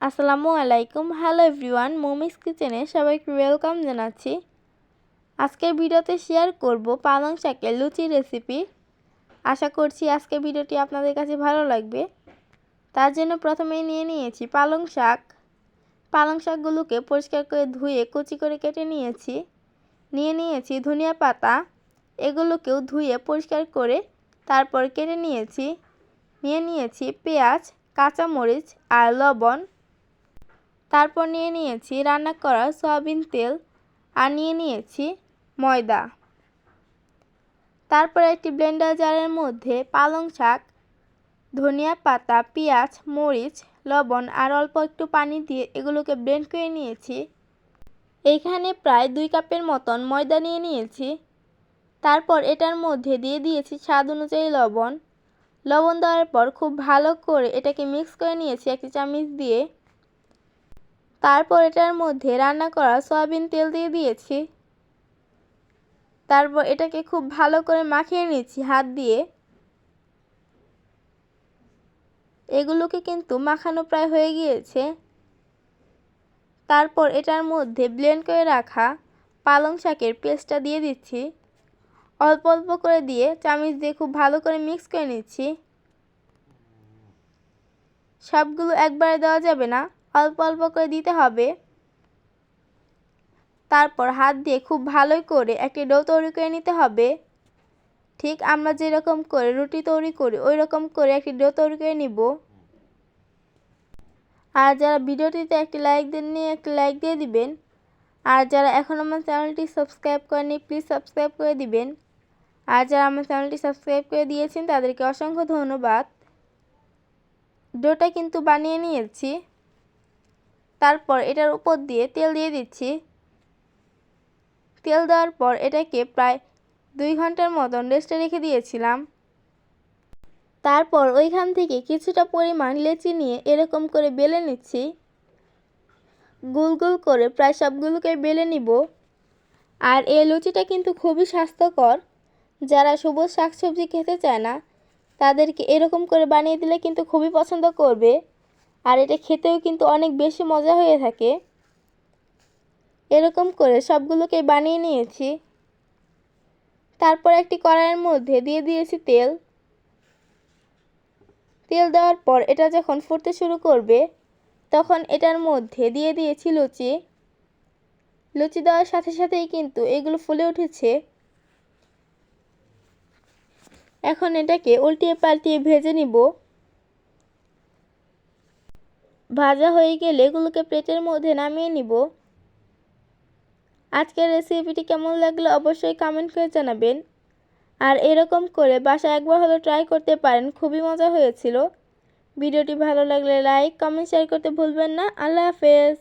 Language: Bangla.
আসসালামু আলাইকুম হ্যালো এভরিওয়ান মোমিস কিচেনে সবাইকে ওয়েলকাম জানাচ্ছি। আজকের ভিডিওতে শেয়ার করব পালং শাকের লুচি রেসিপি আশা করছি আজকে ভিডিওটি আপনাদের কাছে ভালো লাগবে। তার জন্য প্রথমেই নিয়ে নিয়েছি পালং শাক। পালং শাকগুলোকে পরিষ্কার করে ধুয়ে কুচি করে কেটে নিয়েছি। নিয়ে নিয়েছি ধনিয়া পাতা। এগুলোকেও ধুয়ে পরিষ্কার করে তারপর কেটে নিয়েছি। নিয়ে নিয়েছি পেঁয়াজ, কাঁচামরিচ আর লবণ। তারপর নিয়ে নিয়েছি রান্না করা সয়াবিন তেল আর নিয়ে নিয়েছি ময়দা। তারপর একটি ব্লেন্ডার জারের মধ্যে পালং শাক, ধনিয়া পাতা, পেঁয়াজ, মরিচ, লবণ আর অল্প একটু পানি দিয়ে এগুলোকে ব্লেন্ড করে নিয়েছি। এইখানে প্রায় দুই কাপের মতন ময়দা নিয়ে নিয়েছি। তারপর এটার মধ্যে দিয়ে দিয়েছি স্বাদ অনুযায়ী লবণ। লবণ দেওয়ার পর খুব ভালো করে এটাকে মিক্স করে নিয়েছি একটি চামচ দিয়ে। তারপর এটার মধ্যে রান্না করা সয়াবিন তেল দিয়ে দিয়েছি। তারপর এটাকে খুব ভালো করে মাখিয়ে নিচ্ছি হাত দিয়ে। এগুলোকে কিন্তু মাখানো প্রায় হয়ে গিয়েছে। তারপর এটার মধ্যে ব্লেন্ড করে রাখা পালং শাকের পেস্টটা দিয়ে দিচ্ছি। অল্প অল্প করে দিয়ে চামচ দিয়ে খুব ভালো করে মিক্স করে নিচ্ছি। সবগুলো একবারে দেওয়া যাবে না। অল্প অল্প করে দিতে হবে। তারপর হাত দিয়ে খুব ভালোই করে একটি ডো তৈরি করে নিতে হবে। ঠিক আমরা যেরকম করে রুটি তৈরি করি ওই রকম করে একটি ডো তৈরি করে নিব। আর যারা ভিডিওটিতে একটি লাইক দেননি একটি লাইক দিয়ে দিবেন। আর যারা এখন আমার চ্যানেলটি সাবস্ক্রাইব করেনি প্লিজ সাবস্ক্রাইব করে দিবেন। আর যারা আমার চ্যানেলটি সাবস্ক্রাইব করে দিয়েছেন, তাদেরকে অসংখ্য ধন্যবাদ। ডোটা কিন্তু বানিয়ে নিয়েছি। তারপর এটার উপর দিয়ে তেল দিয়ে দিচ্ছি। তেল দেওয়ার পর এটাকে প্রায় দুই ঘণ্টার মতন রেস্টে রেখে দিয়েছিলাম। তারপর ওইখান থেকে কিছুটা পরিমাণ লেচি নিয়ে এরকম করে বেলে নিচ্ছি। গোল গোল করে প্রায় সবগুলোকে বেলে নিব। আর এই লুচিটা কিন্তু খুবই স্বাস্থ্যকর। যারা সবুজ শাকসবজি খেতে চায় না, তাদেরকে এরকম করে বানিয়ে দিলে কিন্তু খুবই পছন্দ করবে। আর এটা খেতেও কিন্তু অনেক বেশি মজা হয়ে থাকে। এরকম করে সবগুলোকে বানিয়ে নিয়েছি। তারপর একটি কড়াইয়ের মধ্যে দিয়ে দিয়েছি তেল। তেল দেওয়ার পর এটা যখন ফুটতে শুরু করবে, তখন এটার মধ্যে দিয়ে দিয়েছি লুচি। লুচি দেওয়ার সাথে সাথেই কিন্তু এগুলো ফুলে উঠেছে। এখন এটাকে উল্টিয়ে পাল্টিয়ে ভেজে নিব। ভাজা হয়ে গেলে এগুলোকে প্লেটের মধ্যে নামিয়ে নিব। আজকের রেসিপিটি কেমন লাগল অবশ্যই কমেন্ট করে জানাবেন। আর এরকম করে বাসা একবার হলো ট্রাই করতে পারেন, খুবই মজা হয়েছিল। ভিডিওটি ভালো লাগলে লাইক কমেন্ট শেয়ার করতে ভুলবেন না। আল্লাহ হাফেজ।